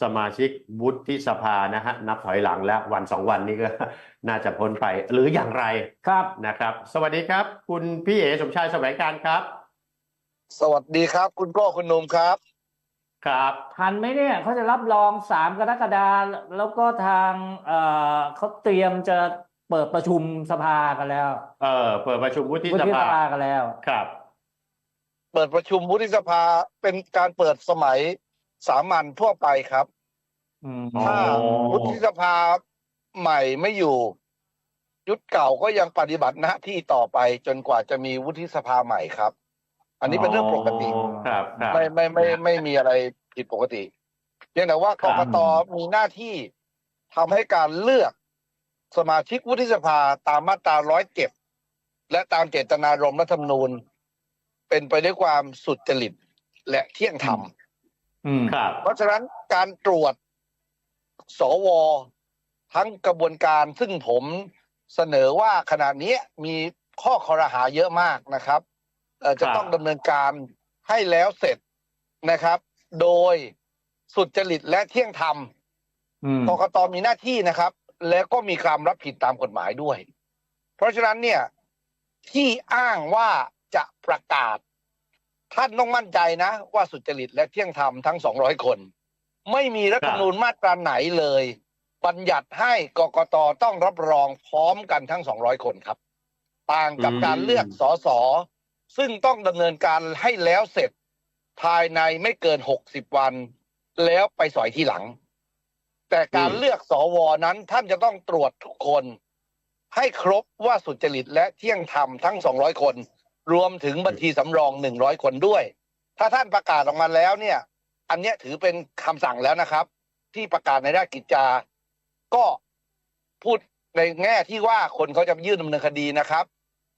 สมาชิกวุฒิสภานะฮะนับถอยหลังแล้ววันสองวันนี้ก็น่าจะพ้นไปหรืออย่างไรครับนะครับ สวัสดีครับ คุณพี่เอ๋สมชายแสวงการครับ สวัสดีครับ คุณโก้คุณหนุ่มครับ ครับทันไหมเนี่ยเขาจะรับรองสามกรกฎาคมแล้วก็ทางเอ่อเขาเตรียมจะเปิดประชุมสภากันแล้ว เออเปิดประชุมวุฒิวุสฒิสภาภากันแล้วครับ เปิดประชุมวุฒิสภาเป็นการเปิดสมัย สามัญทั่วไปครับอืมอ๋อถ้าวุฒิสภาใหม่ไม่อยู่ ยุทธเก่าก็ยังปฏิบัติหน้าที่ต่อไปจนกว่าจะมีวุฒิสภาใหม่ครับ อันนี้เป็นเรื่องปกติครับครับไม่ไม่ไม่ไม่มีอะไรผิดปกติเพียงแต่ว่ากกตมีหน้าที่ทำให้การเลือกสมาชิกวุฒิสภาตามมาตราร้อยเจ็ดและตามเจตนารมณ์รัฐธรรมนูญ เป็นไปด้วยความสุจริตและเที่ยงธรรมอืม ครับ เพราะฉะนั้นการตรวจสวทั้งกระบวนการซึ่งผมเสนอว่าขณะนี้มีข้อคอรหาเยอะมากนะครับเอ่อจะครับต้องดำเนินการให้แล้วเสร็จนะครับ โดยสุจริตและเที่ยงธรรมอืมกกตมีหน้าที่นะครับ แล้วก็มีความรับผิดตามกฎหมายด้วย เพราะฉะนั้นเนี่ยที่อ้างว่าจะประกาศ ท่านต้องมั่นใจนะ ว่าสุจริตและเที่ยงธรรมทั้ง 200 คน ไม่มีรัฐธรรมนูญมาตราไหนเลย บัญญัติให้กกตต้องรับรองพร้อมกันทั้ง 200 คนครับ ต่างกับอืมการเลือกสสซึ่งต้องดำเนินการให้แล้วเสร็จ ภายในไม่เกิน 60 วัน แล้วไปสอยที่หลัง แต่การเลือกสวนั้นท่านจะต้องตรวจทุกคน ให้ครบว่าสุจริตและเที่ยงธรรมทั้ง 200 คน รวมถึงบัญชีสำรอง100คนด้วย ถ้าท่านประกาศออกมาแล้วเนี่ย อันเนี้ยถือเป็นคำสั่งแล้วนะครับ ที่ประกาศในราชกิจจาก็พูดในแง่ที่ว่าคนเขาจะยื่นดำเนินคดีนะครับ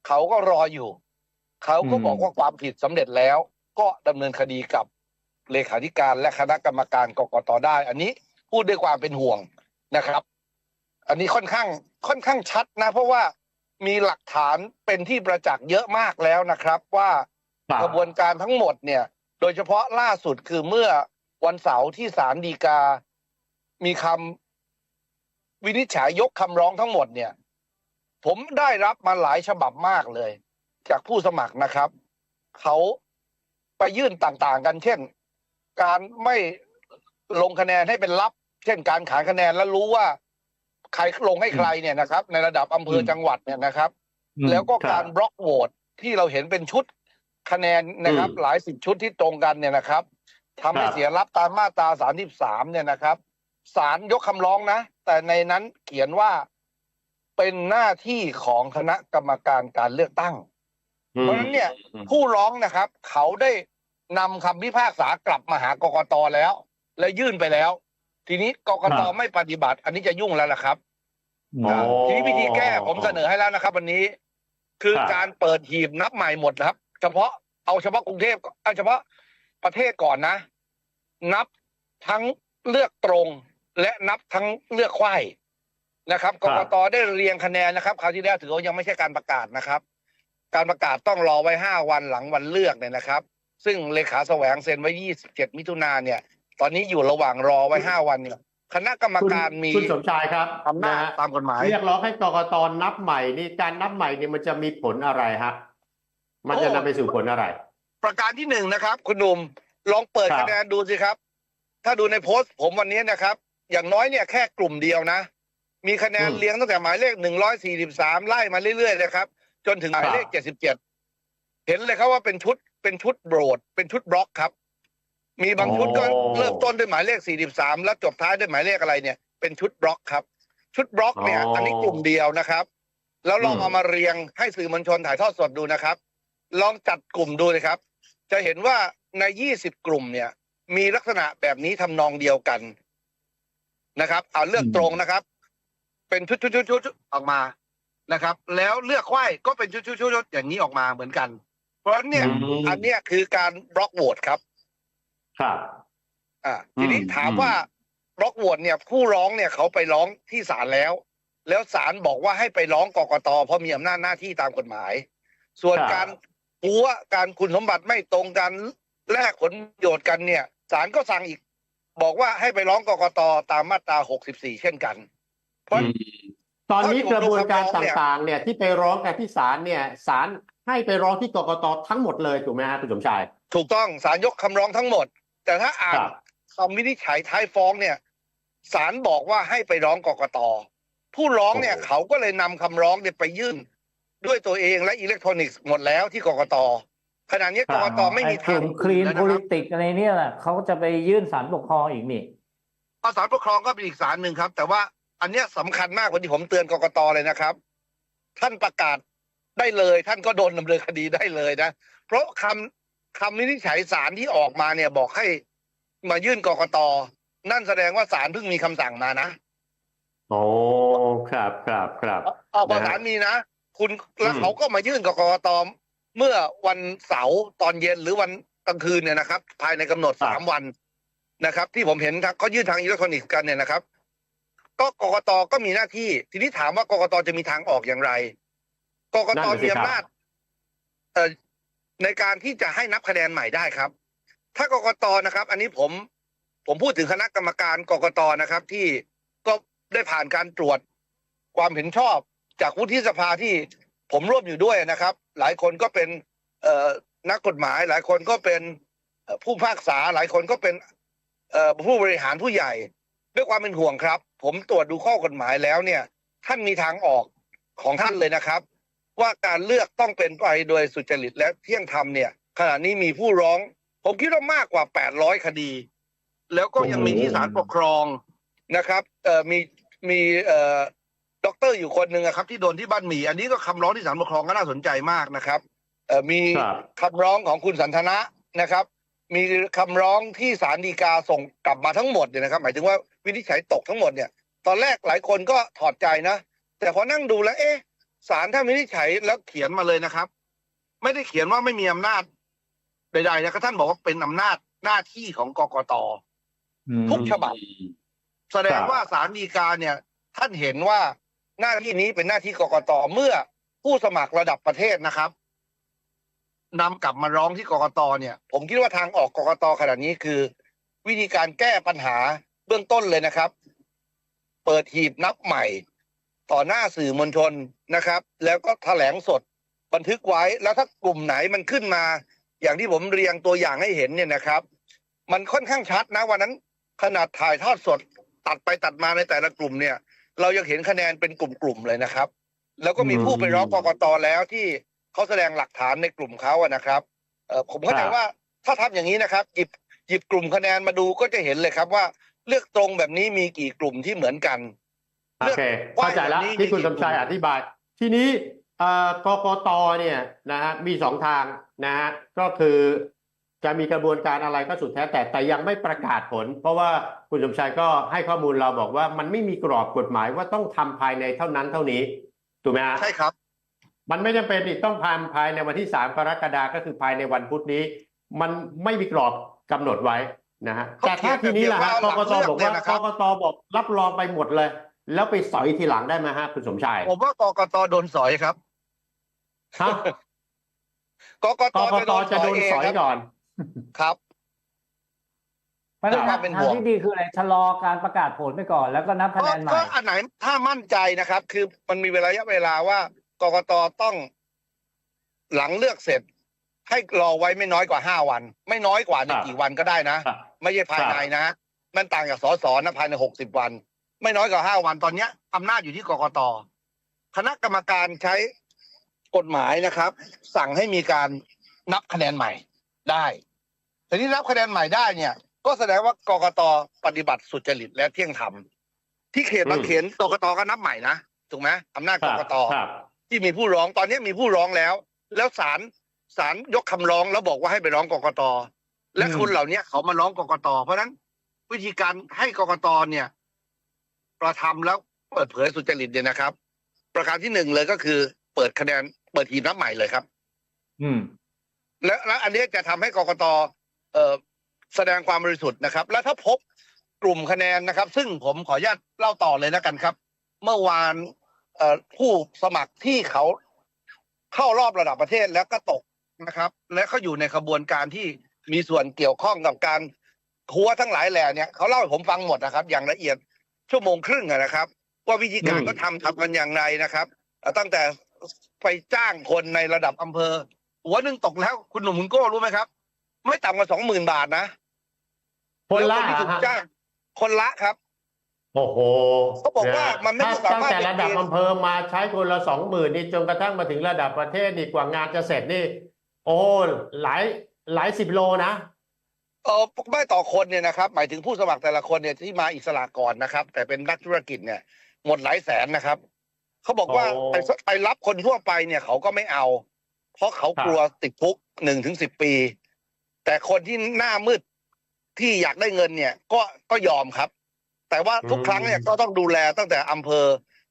เขาก็รออยู่เขาก็บอกว่าความผิดสำเร็จแล้ว ก็ดำเนินคดีกับเลขาธิการและคณะกรรมการกกตได้ อันนี้พูดด้วยความเป็นห่วงนะครับ อันนี้ค่อนข้างค่อนข้างชัดนะ เพราะว่า มีหลักฐานเป็นที่ประจักษ์เยอะมากแล้วนะครับ ว่าครับกระบวนการทั้งหมดเนี่ย โดยเฉพาะล่าสุดคือเมื่อวันเสาร์ที่ศาลฎีกา มีคำวินิจฉัยยกคำร้องทั้งหมดเนี่ย ผมได้รับมาหลายฉบับมากเลย จากผู้สมัครนะครับ เขาไปยื่นต่างๆ กัน เช่น การไม่ลงคะแนนให้เป็นลับ เช่นการขานคะแนนแล้วรู้ว่า ใครลงให้ใครเนี่ยนะครับ ในระดับอำเภอจังหวัดเนี่ยนะครับ แล้วก็ครับการบล็อกโหวตที่เราเห็นเป็นชุดคะแนนนะครับอืมหลายสิบชุดที่ตรงกันเนี่ยนะครับทำให้ครับเสียรับตามมาตราสามสิบสามเนี่ยนะครับศาลยกคำร้องนะ แต่ในนั้นเขียนว่าเป็นหน้าที่ของคณะกรรมการการเลือกตั้ง เพราะฉะนั้นเนี่ยอืมผู้ร้องนะครับ เขาได้นำคำพิพากษากลับมาหากกตแล้ว และยื่นไปแล้ว ทีนี้กกตไม่ปฏิบัติ อันนี้จะยุ่งแล้วล่ะครับโอ้อ่าทีนี้วิธีแก้ผมเสนอให้แล้วนะครับ วันนี้ คือครับการเปิดหีบนับใหม่หมดนะครับ เฉพาะเอาเฉพาะกรุงเทพเอาเฉพาะประเทศก่อนนะ นับทั้งเลือกตรง และนับทั้งเลือกไขว้นะครับกกตได้เรียงคะแนนนะครับคราวที่แล้วถือว่ายังไม่ใช่การประกาศนะครับ การประกาศต้องรอไว้ห้าวันหลังวันเลือกเนี่ยนะครับ ซึ่งเลขาแสวงเซ็นไว้27มิถุนาเนี่ย ตอนนี้อยู่ระหว่างรอไว้ห้าวันเนี่ยคณะกรรมคุณการมีคุณสมชายครับอำนาจะฮะตามกฎหมาย เรียกร้องให้กกตนับใหม่นี่การนับใหม่นี่มันจะมีผลอะไรฮะมันจะโอ้นำไปสู่ผลอะไร ประการที่หนึ่งนะครับ คุณหนุ่มลองเปิดครับคะแนนดูสิครับ ถ้าดูในโพสต์ผมวันนี้นะครับ อย่างน้อยเนี่ยแค่กลุ่มเดียวนะ มีคะแนนเรียงตั้งแต่หมายเลขหนึ่งร้อยสี่สิบสามไล่มาเรื่อยๆเลยครับ จนถึงหมายเลขเจ็ดสิบเจ็ดเห็นเลยครับว่าเป็นชุดเป็นชุดโบรดเป็นชุดบล็อกครับ มีบางชุดก็โอ้เริ่มต้นด้วยหมายเลขสี่สิบสามแล้วจบท้ายด้วยหมายเลขอะไรเนี่ย เป็นชุดบล็อกครับ ชุดบล็อกเนี่ยอ๋ออัอันนี้กลุ่มเดียวนะครับ แล้วลองอืมเอามาเรียงให้สื่อมวลชนถ่ายทอดสดดูนะครับ ลองจัดกลุ่มดูเลยครับ จะเห็นว่าใน 20 กลุ่มเนี่ย มีลักษณะแบบนี้ทำนองเดียวกันนะครับ เอาเลือกตรงนะครับ เป็นชุดชุดชุดชุดชุดออกมานะครับ แล้วเลือกไขว้ก็เป็นชุดชุดชุดชุดอย่างนี้ออกมาเหมือนกัน เพราะฉะนั้นเนี่ยอืมอันเนี้ยคือการบล็อกโหวตครับ ครับอ่าทีนี้อืมถามว่าบล็อกโหวตเนี่ยผู้ร้องเนี่ยเขาไปร้องที่ศาลแล้ว แล้วศาลบอกว่าให้ไปร้องกกตเพราะมีอำนาจหน้าที่ตามกฎหมาย ส่วนครับการหัวการคุณสมบัติไม่ตรงกันแลกผลประโยชน์กันเนี่ยศาลก็สั่งอีก บอกว่าให้ไปร้องกกตตามมาตรา 64 เช่นกัน เพราะตอนนี้เพกราะระบวนการถูกดูคำร้องเนี่ยต่างๆ เนี่ยที่ไปร้องกันที่ศาลเนี่ยศาลให้ไปร้องที่กกตทั้งหมดเลยถูกไหมฮะคุณสมชาย ถูกต้องศาลยกคำร้องทั้งหมด แต่ถ้าอ่านครับ คำวินิจฉัยท้ายฟ้องเนี่ยศาลบอกว่าให้ไปร้องกกตผู้ร้องเนี่ยโอ้โห เขาก็เลยนำคำร้องเนี่ยไปยื่น ด้วยตัวเองและอิเล็กทรอนิกส์หมดแล้วที่กกตขณะนี้กกตไม่มีกทางลุ่มคลีนแล้วโพนะคลิรับติกอะไรเนี่ยแหละเขาจะไปยื่นศาลปกครองอีกนี่ เอาศาลปกครองก็เป็นอีกศาลหนึ่งครับ แต่ว่าอันเนี้ยสำคัญมากวันที่ผมเตือนกกตเลยนะครับ ท่านประกาศได้เลย ท่านก็โดนดำเนินคดีได้เลยนะ เพราะคำ คำวินิจฉัยศาลที่ออกมาเนี่ยบอกให้มายื่นกกตนั่นแสดงว่าศาลเพิ่งมีคำสั่งมานะโอ้ครับครับครับเอาพอนะฮะศาลมีนะคุณแล้วอืมเขาก็มายื่นกับกกตเมื่อวันเสาร์ตอนเย็นหรือวันกลางคืนเนี่ยนะครับ ภายในกำหนดสามวันนะครับ ที่ผมเห็นทางเขายื่นทางอิเล็กทรอนิกส์กันเนี่ยนะครับ ก็กกตก็มีหน้าที่ ทีนี้ถามว่ากกตจะมีทางออกอย่างไรกกนั่ตนน่ะสิมีครับอำนาจเอ่อ ในการที่จะให้นับคะแนนใหม่ได้ครับ ถ้ากกตนะครับ อันนี้ผมผมพูดถึงคณะกรรมการกกตนะครับ ที่ก็ได้ผ่านการตรวจความเห็นชอบจากวุฒิสภาที่ผมร่วมอยู่ด้วยนะครับ หลายคนก็เป็นเอ่อนักกฎหมาย หลายคนก็เป็นผู้พากษาหลายคนก็เป็นเอ่อผู้บริหารผู้ใหญ่ ด้วยความเป็นห่วงครับ ผมตรวจดูข้อกฎหมายแล้วเนี่ย ท่านมีทางออกของท่านเลยนะครับ ว่าการเลือกต้องเป็นไปโดยสุจริตและเที่ยงธรรมเนี่ย ขณะนี้มีผู้ร้อง ผมคิดว่ามากกว่า 800 คดี แล้วก็ยังมีที่ศาลปกครองนะครับเอ่อมีมีเอ่อด็อกเตอร์อยู่คนหนึ่งอะครับ ที่โดนที่บ้านหมี่อันนี้ก็คำร้องที่ศาลปกครองก็น่าสนใจมากนะครับเอ่อมีครับคำร้องของคุณสันทนะนะครับ มีคำร้องที่ศาลฎีกาส่งกลับมาทั้งหมดเนี่ยนะครับ หมายถึงว่าวินิจฉัยตกทั้งหมดเนี่ย ตอนแรกหลายคนก็ถอดใจนะ แต่พอนั่งดูแล้วเอ๊ะ ศาลถ้าวินิจฉัยแล้วเขียนมาเลยนะครับ ไม่ได้เขียนว่าไม่มีอำนาจใดๆนะครับท่านบอกว่าเป็นอำนาจหน้าที่ของกกตทุกฉบับ แสดงว่าศาลฎีกาเนี่ย ท่านเห็นว่าหน้าที่นี้เป็นหน้าที่กกตเมื่อผู้สมัครระดับประเทศนะครับนำกลับมาร้องที่กกตเนี่ย ผมคิดว่าทางออกกกตขนาดนี้คือ วิธีการแก้ปัญหาเบื้องต้นเลยนะครับ เปิดหีบนับใหม่ ต่อหน้าสื่อมวลชนนะครับ แล้วก็แถลงสดบันทึกไว้แล้วถ้ากลุ่มไหนมันขึ้นมา อย่างที่ผมเรียงตัวอย่างให้เห็นเนี่ยนะครับ มันค่อนข้างชัดนะวันนั้น ขนาดถ่ายทอดสดตัดไปตัดมาในแต่ละกลุ่มเนี่ย เรายังเห็นคะแนนเป็นกลุ่มๆเลยนะครับ แล้วก็มีผู้ไปร้องกกตแล้วที่เขาแสดงหลักฐานในกลุ่มเขาอะนะครับเอ่อผมเข้าใจครับว่าถ้าทำอย่างนี้นะครับ หยิบหยิบกลุ่มคะแนนมาดูก็จะเห็นเลยครับว่า เลือกตรงแบบนี้มีกี่กลุ่มที่เหมือนกัน โอเคเข้าใจแล้วว่าอย่างนี้ที่คุณมีสกี่มชายกลุ่มอธิบาย ทีนี้เอ่อกกตเนี่ยนะฮะมีสองทางนะฮะก็คือจะมีกระบวนการอะไรก็สุดแท้แต่แต่ยังไม่ประกาศผล เพราะว่าคุณสมชายก็ให้ข้อมูลเราบอกว่ามันไม่มีกรอบกฎหมายว่าต้องทำภายในเท่านั้นเท่านี้ถูกไหมฮะใช่ครับ มันไม่จำเป็นอีกต้องทำภายในวันที่สามกรกฎาคมก็คือภายในวันพุธนี้ มันไม่มีกรอบกำหนดไว้นะฮะเขาแต่ถ้าเขีทียนนี้ล่ะฮะแบบกเดียวกตว่าบอกหลัว่างเลือกเนี่ยนะคกรับกตบอกรับรองไปหมดเลย แล้วไปสอยทีหลังได้ไหมฮะคุณสมชายผมว่ากกตโดนสอยครับฮะกกกตกตจะโดนสอยเงครับก่อนครับเพราะฉะนั้นครับเป็นทาห่งวงที่ดีคืออะไรชะลอการประกาศผลไปก่อน แล้วก็นับคะแนนใหม่ก็อันไหนถ้ามั่นใจนะครับ คือมันมีเวลาระยะเวลาว่ากกตต้อง หลังเลือกเสร็จ ให้รอไว้ไม่น้อยกว่าห้าวัน ไม่น้อยกว่าในครับกี่วันก็ได้นะครับไม่ใช่ภายในนะ มันต่างจากสสนะภายในหกสิบวัน ไม่น้อยกว่าห้าวันตอนเนี้ยอำนาจอยู่ที่กกตคณะกรรมการใช้กฎหมายนะครับ สั่งให้มีการนับคะแนนใหม่ได้ทีนี้นับคะแนนใหม่ได้เนี่ย ก็แสดงว่ากกตปฏิบัติสุจริตและเที่ยงธรรมที่เขตบางเขนกกตก็นับใหม่นะถูกไหมอำนาจคกรับกตครับที่มีผู้ร้องตอนนี้มีผู้ร้องแล้ว แล้วศาลศาลยกคำร้องแล้วบอกว่าให้ไปร้องกกตและอืมคนเหล่านี้เขามาร้องกกตเพราะฉะนั้นวิธีการให้กกตเนี่ย กระทำแล้วเปิดเผยสุจริตเนี่ยนะครับ ประการที่หนึ่งเลยก็คือ เปิดคะแนนเปิดหีบนับใหม่เลยครับ อืม และและอันนี้จะทำให้กกตเอ่อแสดงความบริสุทธิ์นะครับ แล้วถ้าพบกลุ่มคะแนนนะครับ ซึ่งผมขออนุญาตเล่าต่อเลยแล้วกันครับ เมื่อวานเอ่อผู้สมัครที่เขาเข้ารอบระดับประเทศแล้วก็ตกนะครับ และเขาอยู่ในขบวนการที่มีส่วนเกี่ยวข้องกับการหัวทั้งหลายแหล่เนี่ยเขาเล่าให้ผมฟังหมดนะครับ อย่างละเอียด ชั่วโมงครึ่งอะนะครับ ว่าวิธีการอืมก็ทำทำกันอย่างไรนะครับเอ่อตั้งแต่ไปจ้างคนในระดับอำเภอ หัวหนึ่งตกแล้วคุณหนุ่มคุณโก้รู้ไหมครับ ไม่ต่ำกว่าสองหมื่นบาทนะคนละแล้วที่ถูกฮะจ้างคนละครับ โอ้โหเขาบอกว่ามันไม่ถ้สามารถตั้งแต่ระดับเป็นเกณฑ์อำเภอมาใช้คนละสองหมื่นนี่จนกระทั่งมาถึงระดับประเทศนี่กว่างานจะเสร็จนี่ โอ้หลายหลายสิบโลนะ เออไม่ต่อคนเนี่ยนะครับ หมายถึงผู้สมัครแต่ละคนเนี่ยที่มาอิสระก่อนนะครับ แต่เป็นนักธุรกิจเนี่ย หมดหลายแสนนะครับเขาบอกว่าโอ้ ไปไปรับคนทั่วไปเนี่ยเขาก็ไม่เอา เพราะเขาครับกลัวติดคุกหนึ่งถึงสิบปี แต่คนที่หน้ามืดที่อยากได้เงินเนี่ย ก็ก็ยอมครับ แต่ว่าทุกครั้งเนี่ยก็ต้องดูแลตั้งแต่อำเภอ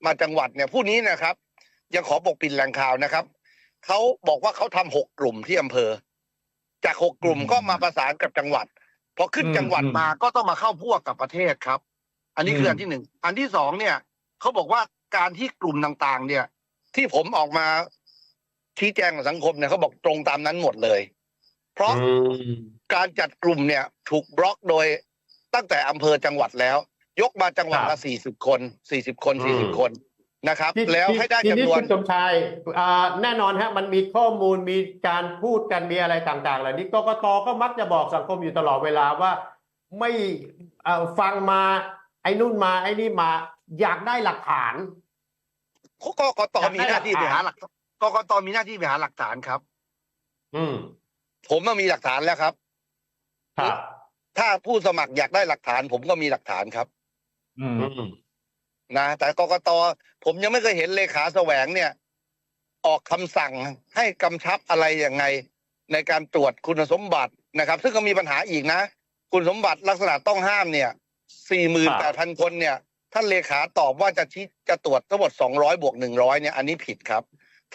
มาจังหวัดเนี่ยผู้นี้นะครับ ยังขอปกปิดแหล่งข่าวนะครับเขาบอกว่าเขาทำหกกลุ่มที่อำเภอ จากหกกลุ่มอืมก็มาประสานกับจังหวัดพอขึ้นอืมจังหวัดอืมมาก็ต้องมาเข้าพวกกับประเทศครับ อันนี้คือมอันที่หนึ่งอันที่สองเนี่ยเขาบอกว่าการที่กลุ่มต่างๆ เนี่ย ที่ผมออกมาชี้แจงกับสังคมเนี่ยเขาบอกตรงตามนั้นหมดเลย เพราะอืมการจัดกลุ่มเนี่ย ถูกบล็อกโดยตั้งแต่อำเภอจังหวัดแล้ว ยกมาจังหวัดครัละบสี่สิบคนสี่สิบคนอืสี่สิบมคน นะครับที่แล้วที่ให้ได้ทีจำนวนคุณสมชายอ่าแน่นอนฮะมันมีข้อมูลมีการพูดกันมีอะไรต่างๆเหล่านี้กกตก็มักจะบอกสังคมอยู่ตลอดเวลาว่า ไม่เอ่อฟังมาไอ้นู่นมาไอ้นี่มาอยากได้หลักฐาน กกตมีหน้าที่ไปหาหลักกกตมีหน้าที่ไปหาหลักฐานครับ อืมผมก็มีหลักฐานแล้วครับ ครับถ้าผู้สมัครอยากได้หลักฐาน ผมก็มีหลักฐานครับ อืมอืม นะแต่กกตผมยังไม่เคยเห็นเลขาแสวงเนี่ย ออกคำสั่งให้กำชับอะไรยังไง ในการตรวจคุณสมบัตินะครับ ซึ่งก็มีปัญหาอีกนะ คุณสมบัติลักษณะต้องห้ามเนี่ยสี่หมื่นแปดพันคนเนี่ย ท่านเลขาตอบว่าจะชี้จะตรวจทั้งหมดสองร้อยบวกหนึ่งร้อยเนี่ยอันนี้ผิดครับ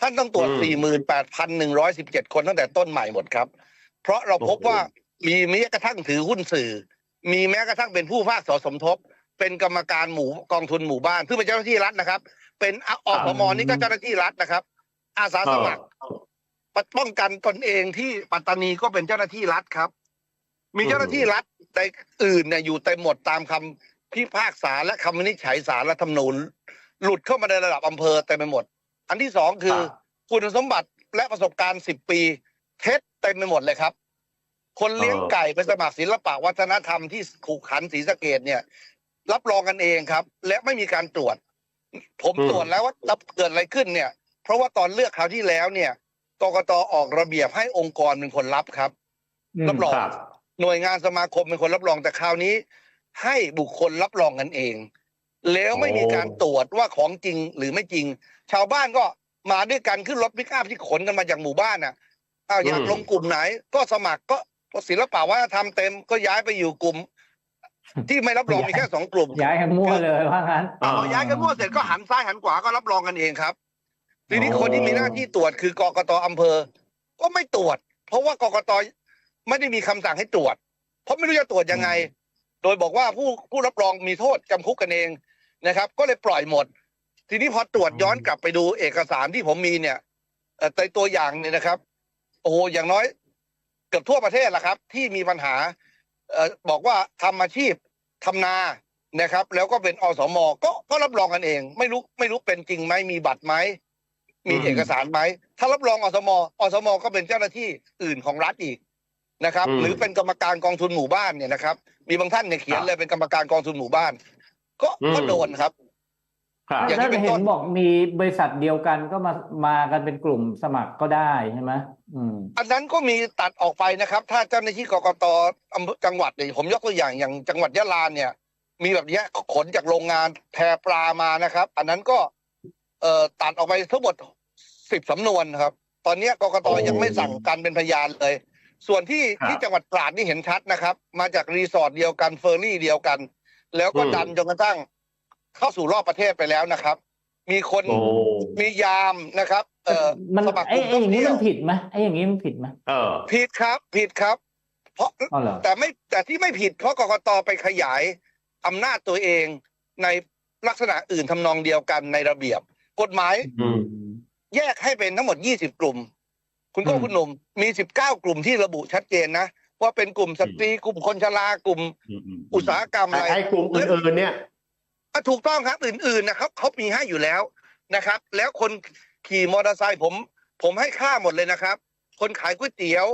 ท่านต้องตรวจอืมสี่หมื่นแปดพันหนึ่งร้อยสิบเจ็ดคนตั้งแต่ต้นใหม่หมดครับ เพราะเราพบโอ้โหว่ามีแม้กระทั่งถือหุ้นสื่อ มีแม้กระทั่งเป็นผู้ภาคสสมทบ เป็นกรรมการหมู่กองทุนหมู่บ้านซึ่งเป็นเจ้าหน้าที่รัฐนะครับ เป็นออสมนี่ก็เจ้าหน้าที่รัฐนะครับ อาสาสมัครป้องกันตนเองที่ปัตตานีก็เป็นเจ้าหน้าที่รัฐครับ มีเจ้าหน้าที่รัฐในอื่นเนี่ยอยู่เต็มหมดตามคำพิพากษาและคำวินิจฉัยศาลรัฐธรรมนูญ หลุดเข้ามาในระดับอำเภอเต็มไปหมด อันที่สองคือครับคุณสมบัติและประสบการณ์สิบปี เท็จเต็มไปหมดเลยครับ คนเลี้ยงไก่ไปสมัครศิลปะวัฒนธรรมที่ขูกขันศรีสะเกดเนี่ย รับรองกันเองครับ และไม่มีการตรวจ ผมอืมตรวจแล้วว่ารับเกิดอะไรขึ้นเนี่ย เพราะว่าตอนเลือกคราวที่แล้วเนี่ยกกตออกระเบียบให้องค์กรเป็นคนรับครับ รับรองครับหน่วยงานสมาคมเป็นคนรับรองแต่คราวนี้ ให้บุคคลรับรองกันเอง แล้วไม่มีการตรวจว่าของจริงหรือไม่จริง ชาวบ้านก็มาด้วยกันขึ้นรถพิกอัพที่ขนกันมาจากหมู่บ้านน่ะอ้าวอยากอืมลงกลุ่มไหน ก็สมัครก็ก็ศิลปะวัฒนธรรมเต็มก็ย้ายไปอยู่กลุ่ม ที่ไม่รับรองมีแค่สองกลุ่มย้ายกันมั่วเลยว่างั้นอ่าพอย้ายกันมั่วเสร็จก็หันซ้ายหันขวาก็รับรองกันเองครับทีนี้อ๋อคนที่มีหน้าที่ตรวจคือกกตอำเภอ ก็ไม่ตรวจ เพราะว่ากกตไม่ได้มีคำสั่งให้ตรวจ เพราะไม่รู้จะตรวจยังไง โดยบอกว่าผู้ผู้รับรองมีโทษจำคุกกันเองนะครับ ก็เลยปล่อยหมด ทีนี้พอตรวจย้อนกลับไปดูเอกสารที่ผมมีเนี่ยเอ่อในตัวอย่างเนี่ยนะครับ โอ้โหอย่างน้อย เกือบทั่วประเทศละครับ ที่มีปัญหาเอ่อ บอกว่าทำอาชีพทำนานะครับ แล้วก็เป็นอสมก็ก็รับรองกันเอง ไม่รู้ไม่รู้เป็นจริงไหมมีบัตรไหมมีอืมเอกสารไหมถ้ารับรองอสมอสมก็เป็นเจ้าหน้าที่อื่นของรัฐอีกนะครับอืมหรือเป็นกรรมการกองทุนหมู่บ้านเนี่ยนะครับ มีบางท่านเนี่ยเขียนครับเลยเป็นกรรมการกองทุนหมู่บ้าน ก็อืมก็โดนครับครับ อย่างนี้แล้วเป็นเห็ต้นนบอกมีบริษัทเดียวกันก็มามากันเป็นกลุ่มสมัครก็ได้ใช่ไหมอืมอันนั้นก็มีตัดออกไปนะครับ ถ้าเจ้าหน้าที่กกตอำเภอจังหวัดเนี่ยผมยกตัวอย่างอย่างจังหวัดยะลาเนี่ย มีแบบเนี้ยขนจากโรงงานแพปลามานะครับ อันนั้นก็ เอ่อตัดออกไปทั้งหมดสิบสำนวนครับ ตอนเนี้ยกกตโอ้ยังไม่สั่งการเป็นพยานเลย ส่วนที่ครับที่จังหวัดตราดนี่เห็นชัดนะครับ มาจากรีสอร์ทเดียวกันเฟอร์รี่เดียวกัน แล้วก็อืมดันจนกระทั่ง เข้าสู่รอบประเทศไปแล้วนะครับ มีคนโอ้ มียามนะครับ เอ่อมันสมัครไอ้กลุ่ไอ้อย่างนี้ท่มัเที่นวผิดไหมไอ้อย่างนี้มันผิดไหมเออ ผิดครับ ผิดครับ เพราะ อ๋อเหรอ แต่ไม่แต่ที่ไม่ผิดเพราะกกตไปขยายอำนาจตัวเองในลักษณะอื่นทำนองเดียวกันในระเบียบ กฎหมายอืม แยกให้เป็นทั้งหมด 20 กลุ่ม คุณก็อืม คุณหนุ่มมี 19 กลุ่มที่ระบุชัดเจนนะ ว่าเป็นกลุ่มสตรีกลุ่มคนชรากลุ่ม อืมอืมอุตสาหกรรมอะไร ไอ้กลุ่มอื่นๆเนี่ย อะถูกต้องครับอื่นๆนะครับเขามีให้อยู่แล้วนะครับ แล้วคนขี่มอเตอร์ไซค์ผม ผมให้ค่าหมดเลยนะครับ คนขายก๋วยเตี๋ยว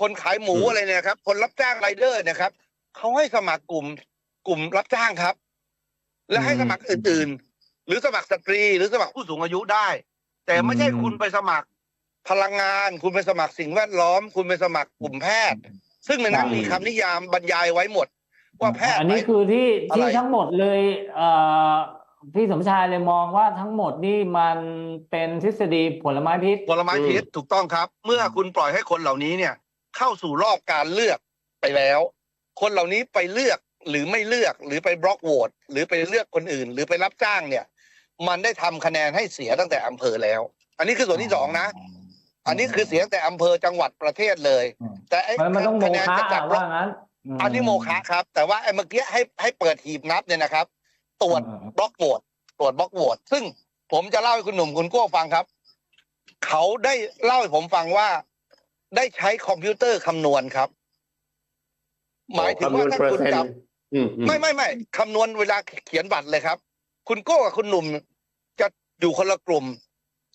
คนขายหมูอืมอะไรเนี่ยครับ คนรับจ้างไรเดอร์เนะครับเขาให้สมัครกลุ่มกลุ่มรับจ้างครับ และให้สมัครอื่น ๆ หรือสมัครสตรี หรือสมัครผู้สูงอายุได้ แต่ไม่ใช่คุณไปสมัครพลังงาน คุณไปสมัครสิ่งแวดล้อม คุณไปสมัครกลุ่มแพทย์ ซึ่งในนั้นครับมีคำนิยามบรรยายไว้หมด ว่าแพทย์อันนี้คือที่อะไรที่ทั้งหมดเลยเอ่อพี่สมชายเลยมองว่าทั้งหมดนี่มันเป็นทฤษฎีผลไม้พิษผลไม้อืมพิษถูกต้องครับ เมื่อคุณปล่อยให้คนเหล่านี้เนี่ย เข้าสู่รอบการเลือกไปแล้ว คนเหล่านี้ไปเลือกหรือไม่เลือกหรือไปบล็อกโหวตหรือไปเลือกคนอื่น หรือไปรับจ้างเนี่ย มันได้ทำคะแนนให้เสียตั้งแต่อำเภอแล้ว อันนี้คือส่วนที่สองนะ อันนี้คือเสียตั้งแต่อำเภอจังหวัดประเทศเลยอืมแต่ไอ้มันมันต้องโมคะแนนฆะจะจัดบล็ว่าอกงั้นม อันนี้โมฆะครับ แต่ว่าไอ้เมื่อกี้ให้ให้เปิดหีบนับเนี่ยนะครับ ตรวจอืมบล็อกโหวตตรวจบล็อกโหวตซึ่งผมจะเล่าให้คุณหนุ่มคุณกั้วฟังครับ เขาได้เล่าให้ผมฟังว่า ได้ใช้คอมพิวเตอร์คำนวณครับ หมายถึงว่าถ้าคำนวณคุณเปอร์เซ็นจับต์อืมอืมไม่ไม่ไม่คำนวณเวลาเขียนบัตรเลยครับ คุณโก้กับคุณหนุ่ม จะอยู่คนละกลุ่ม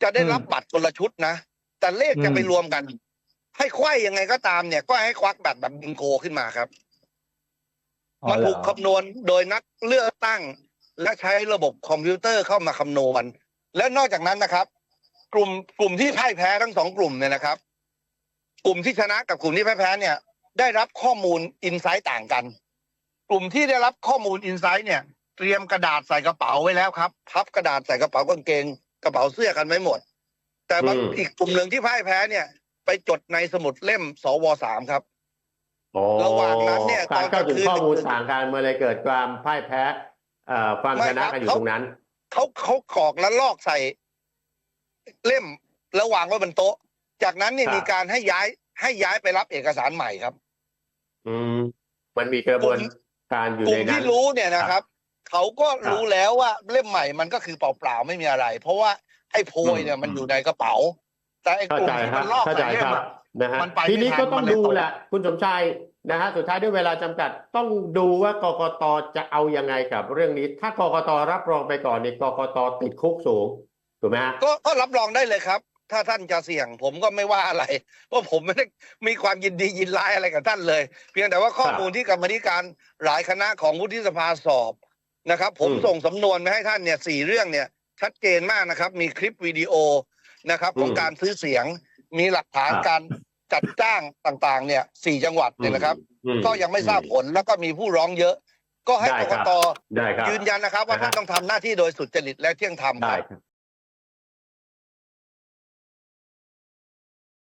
จะได้รับบัตรคนละชุดนะ แต่เลขจะไปรวมกัน ให้ไขว้ยังไงก็ตามเนี่ย ก็ให้ควักบัตรแบบบิงโกขึ้นมาครับอ๋อมันเหรอถูกคำนวณโดยนักเลือกตั้ง และใช้ระบบคอมพิวเตอร์เข้ามาคำนวณ และนอกจากนั้นนะครับ กลุ่มกลุ่มที่พ่ายแพ้ทั้งสองกลุ่มเนี่ยนะครับ กลุ่มที่ชนะกับกลุ่มที่แพ้แพ้เนี่ย ได้รับข้อมูลอินไซต์ต่างกัน กลุ่มที่ได้รับข้อมูลอินไซต์เนี่ย เตรียมกระดาษใส่กระเป๋าไว้แล้วครับ พับกระดาษใส่กระเป๋ากางเกง กระเป๋าเสื้อกันไว้หมด แต่บางอืมอีกกลุ่มหนึ่งที่พ่ายแพ้เนี่ย ไปจดในสมุดเล่มสวสามครับโอ้ระหว่างนั้นเนี่ยการเข้าถึงตอนกลางคืนข้อมูลต่างกันมาเลยเกิดความพ่ายแพ้เอ่อความชนะกันอยู่ตรงนั้นเขาเขากรอกแล้วลอกใส่ เล่มแล้ววางไว้บนโต๊ะ จากนั้นเนี่ยครับมีการให้ย้ายให้ย้ายไปรับเอกสารใหม่ครับ อืมมันมีกระบวนการอยู่กลุ่ในมนั้ที่นรู้เนี่ยนะครับเขาก็ครับรู้แล้วว่าเล่มใหม่มันก็คือเปล่าๆไม่มีอะไร เพราะว่าไอ้โพยเนี่ยอืมมันอยู่ในกระเป๋า แต่ไอ้เข้ากลุ่มใจที่ครัมับนลอกเข้าใจใส่เล่คมรับอะนะฮะมันไปทีนี้ไม่ทันก็ต้องมันเลยดูตกแหละ คุณสมชายนะฮะสุดท้ายด้วยเวลาจำกัดต้องดูว่ากกตจะเอายังไงกับเรื่องนี้ ถ้ากกตรับรองไปก่อนนี่กกตติดคุกสูงถูกไหมฮะ ก็ก็รับรองได้เลยครับ ถ้าท่านจะเสี่ยงผมก็ไม่ว่าอะไรเพราะผมไม่ได้มีความยินดียินร้ายอะไรกับท่านเลย เพียงแต่ว่าข้อมูลที่กรรมาธิการหลายคณะของวุฒิสภาสอบนะครับ ผมอืม ส่งสำนวนไปให้ท่านเนี่ยสี่เรื่องเนี่ยชัดเจนมากนะครับ มีคลิปวิดีโอ นะครับของอืมการซื้อเสียง มีหลักฐานครับการจัดจ้างต่างๆ เนี่ยสี่จังหวัดเนี่ยนะครับอืมก็ยังไม่ทราบผลแล้วก็มีผู้ร้องเยอะ ก็ให้ได้กคกรับตได้ครับยืนยันนะครับ ว่านะฮะท่านต้องทำหน้าที่โดยสุจริตและเที่ยงธรรมคได้รับครับ